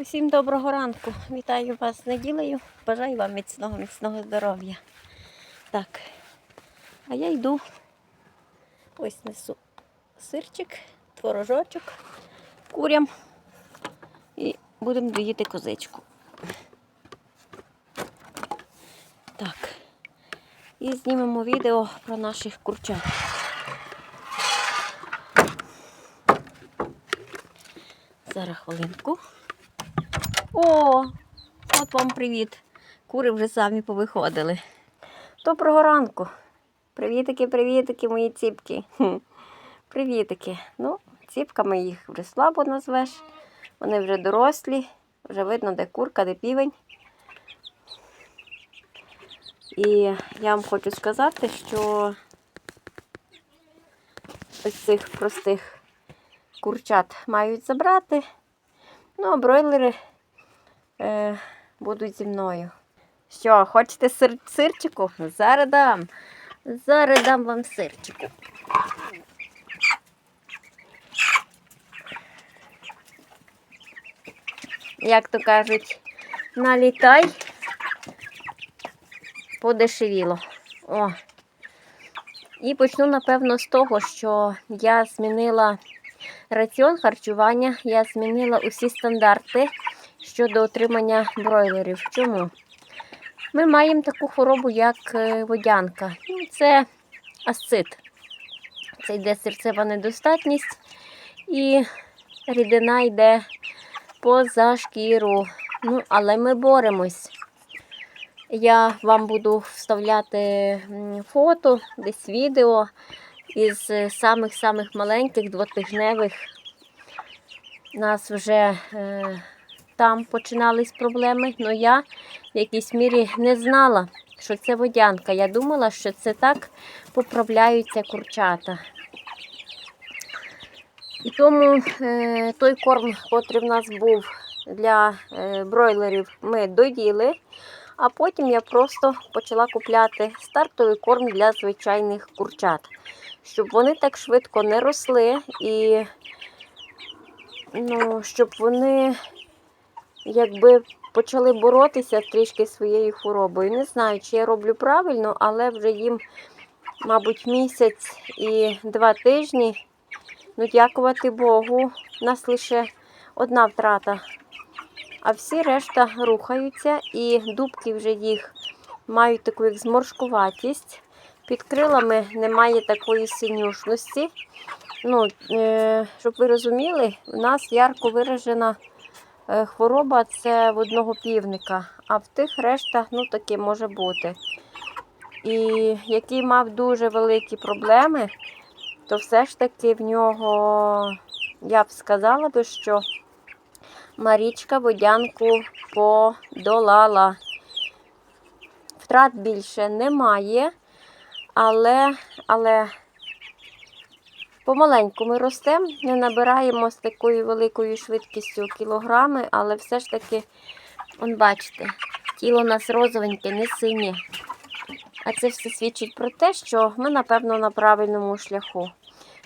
Усім доброго ранку. Вітаю вас з неділею. Бажаю вам міцного, міцного здоров'я. Так, а я йду. Ось несу сирчик, творожочок курям і будемо доїти козичку. Так. І знімемо відео про наших курчат. Зараз хвилинку. О, от вам привіт. Кури вже самі повиходили. Доброго ранку. Привітики, привітики, мої ціпки. Привітики. Ну, ціпками їх вже слабо назвеш. Вони вже дорослі, вже видно, де курка, де півень. І я вам хочу сказати, що ось цих простих курчат мають забрати. Ну, а бройлери е, будуть зі мною. Що, хочете сир сирчику? Зараз дам. Зараз дам вам сирчику. Як то кажуть, налітай, подешевіло. О. І почну, напевно, з того, що я змінила раціон харчування, я змінила усі стандарти щодо отримання бройлерів. Чому? Ми маємо таку хворобу, як е, водянка. Ну, Це асцит. Це йде серцева недостатність і рідина йде поза шкіру. Ну, але ми боремось. Я вам буду вставляти фото, десь відео із самих-самих маленьких двотижневих. У нас вже е, там починались проблеми, але я в якійсь мірі не знала, що це водянка. Я думала, що це так поправляються курчата. І тому е, той корм, який в нас був для е, бройлерів, ми доїли. А потім я просто почала купляти стартовий корм для звичайних курчат, щоб вони так швидко не росли і ну, щоб вони якби почали боротися трішки своєю хворобою. Не знаю, чи я роблю правильно, але вже їм, мабуть, місяць і два тижні. Ну, дякувати Богу, у нас лише одна втрата. А всі решта рухаються, і дубки вже їх мають таку як зморшкуватість. Під крилами немає такої синюшності. Ну, е, щоб ви розуміли, у нас ярко виражена хвороба це в одного півника, а в тих решта ну, таке може бути. І який мав дуже великі проблеми, то все ж таки в нього, я б сказала би, що Марічка водянку подолала. Втрат більше немає, але, але помаленьку ми ростемо, не набираємо з такою великою швидкістю кілограми, але все ж таки, он бачите, тіло у нас розовеньке, не синє. А це все свідчить про те, що ми, напевно, на правильному шляху.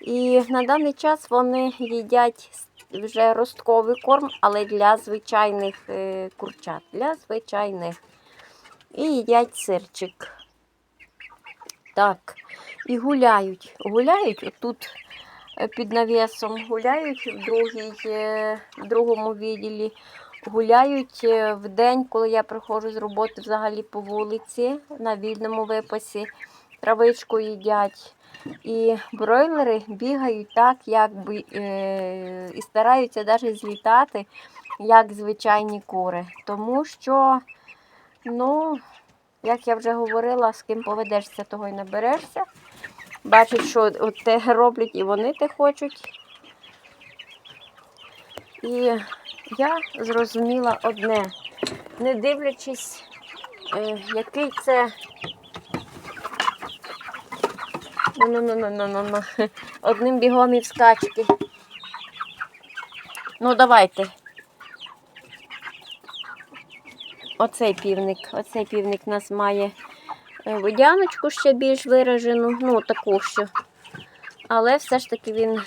І на даний час вони їдять вже ростковий корм, але для звичайних е, курчат, для звичайних. І їдять сирчик. Так, і гуляють. Гуляють отут під навісом, гуляють в, другій, е, в другому відділі. Гуляють е, в день, коли я приходжу з роботи взагалі по вулиці на вільному випасі, травичку їдять. І бройлери бігають так, як би, е, і стараються навіть злітати, як звичайні кури. Тому що, ну, як я вже говорила, з ким поведешся, того й наберешся. Бачать, що от те роблять і вони те хочуть. І я зрозуміла одне, не дивлячись, е, який це Ну-ну-ну-ну-ну-ну. Одним бігом і в скачки. Ну, давайте. Оцей півник. Оцей півник нас має водяночку ще більш виражену, ну, таку що. Але все ж таки він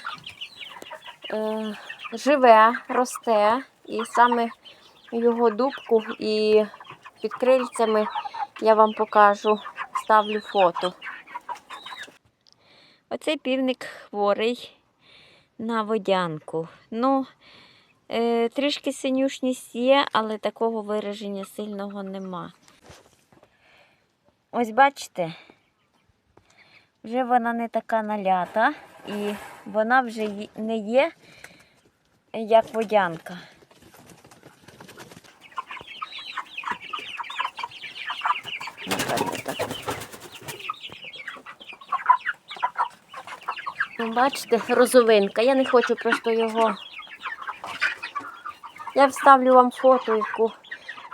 е, живе, росте. І саме його дубку і під крильцями я вам покажу, ставлю фото. Оцей півник хворий на водянку. Ну, е, трішки синюшність є, але такого вираження сильного нема. Ось бачите, вже вона не така налята і вона вже не є як водянка. Ну, Бачите, розовинка. Я не хочу просто його. Я вставлю вам фото, яку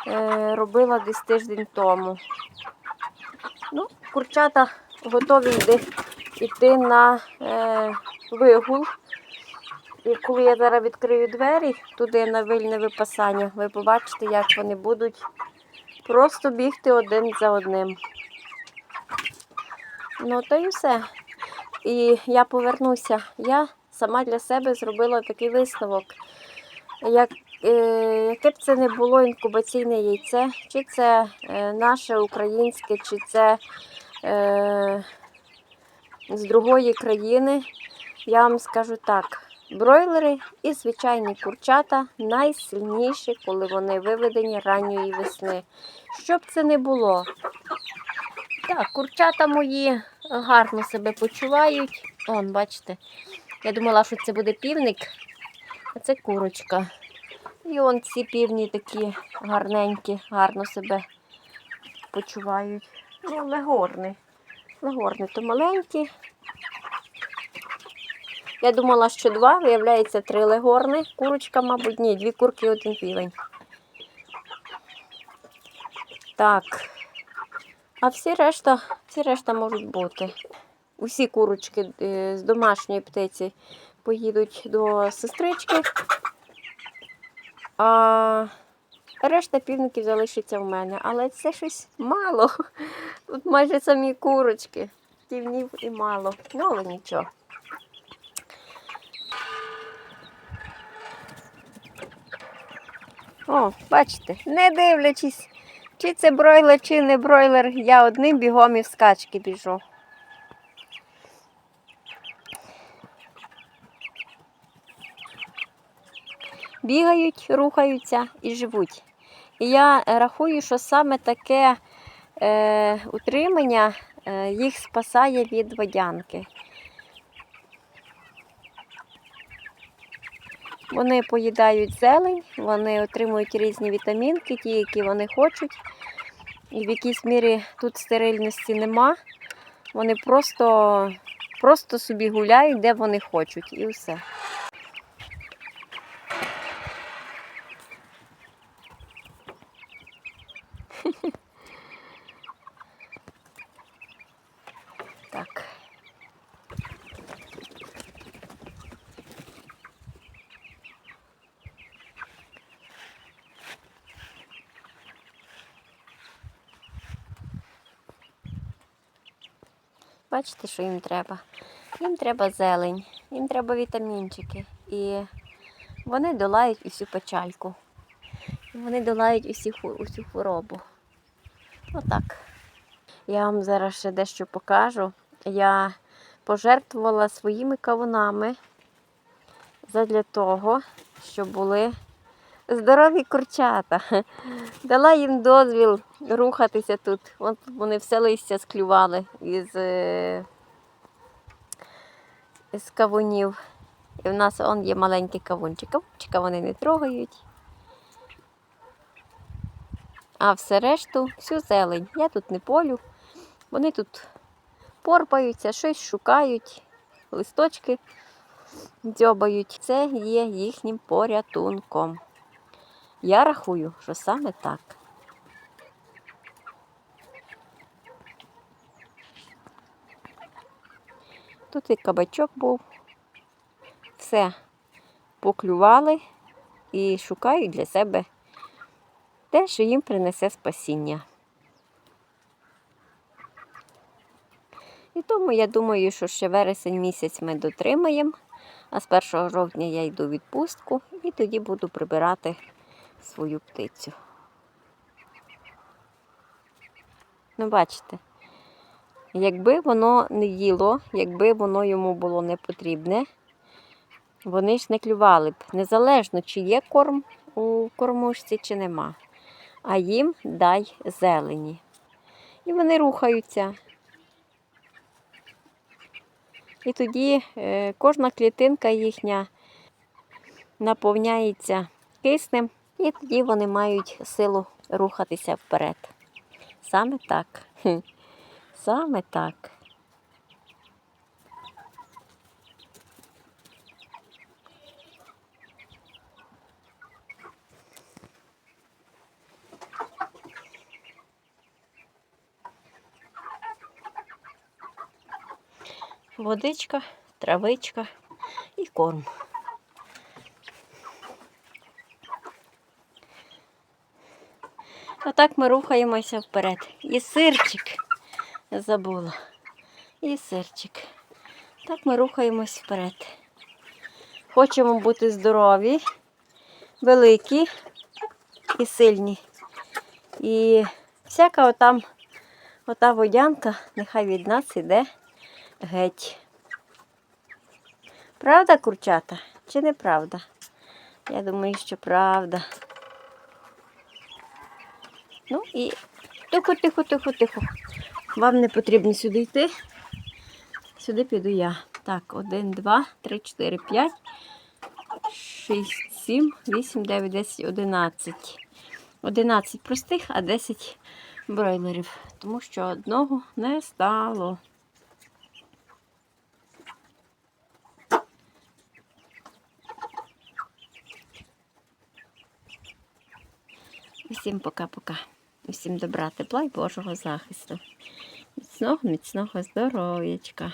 е, робила десь тиждень тому. Курчата готові йти, на е, вигул. І коли я зараз відкрию двері туди на вильне випасання, ви побачите, як вони будуть просто бігти один за одним. Ну, то і все. І я повернуся. Я сама для себе зробила такий висновок. Як, е, яке б це не було інкубаційне яйце, чи це е, наше українське, чи це з другої країни, я вам скажу так: бройлери і звичайні курчата найсильніші, коли вони виведені ранньої весни. Щоб це не було. Так, курчата мої гарно себе почувають. Он, бачите, я думала, що це буде півник, а це курочка. І он ці півні такі гарненькі, гарно себе почувають. Ну, легорни. Легорни то маленькі. Я думала, що два, виявляється, три легорни. Курочка, мабуть, ні, дві курки, і один півень. Так. А всі решта, всі решта можуть бути. Усі курочки е, з домашньої птиці поїдуть до сестрички, а решта півників залишиться в мене. Але це щось мало. Тут майже самі курочки. Півнів і мало. Ну, але нічого. О, бачите, не дивлячись, чи це бройлер, чи не бройлер, я одним бігом і в скачки біжу. Бігають, рухаються і живуть. І я е, рахую, що саме таке е, утримання е, їх спасає від водянки. Вони поїдають зелень, вони отримують різні вітамінки, ті, які вони хочуть. І в якійсь мірі тут стерильності нема. Вони просто, просто собі гуляють, де вони хочуть, і все. Так. Бачите, що їм треба? Їм треба зелень, їм треба вітамінчики. І вони долають усю печальку. Вони долають усю хворобу. Отак. Я вам зараз ще дещо покажу. Я пожертвувала своїми кавунами задля того, щоб були здорові курчата. Дала їм дозвіл рухатися тут. От вони все листя склювали із, е, із кавунів. І в нас он є маленький кавунчик. Кавунчика вони не трогають. А все решту, всю зелень. Я тут не полю. Вони тут порпаються, щось шукають, листочки дзьобають. Це є їхнім порятунком. Я рахую, що саме так. Тут і кабачок був. Все поклювали і шукають для себе те, що їм принесе спасіння. І тому я думаю, що ще вересень місяць ми дотримаємо, а з 1 жовтня я йду в відпустку і тоді буду прибирати свою птицю. Ну, бачите, якби воно не їло, якби воно йому було не потрібне, вони ж не клювали б, незалежно, чи є корм у кормушці, чи нема. А їм дай зелені. І вони рухаються. І тоді е, кожна клітинка їхня наповняється киснем, і тоді вони мають силу рухатися вперед. Саме так. Саме так. Водичка, травичка і корм. Отак ми рухаємося вперед. І сирчик забула. І сирчик. Так ми рухаємось вперед. Хочемо бути здорові, великі і сильні. І всяка отам, ота водянка нехай від нас іде геть. Правда, курчата? Чи неправда? Я думаю, що правда. Ну і тихо, тихо, тихо, тихо. Вам не потрібно сюди йти. Сюди піду я. Так, один, два, три, чотири, п'ять, шість, сім, вісім, дев'ять, десять, одинадцять. Одинадцять простих, а десять бройлерів. Тому що одного не стало. Усім пока-пока. Усім добра, тепла і Божого захисту. Міцного, міцного здоров'ячка.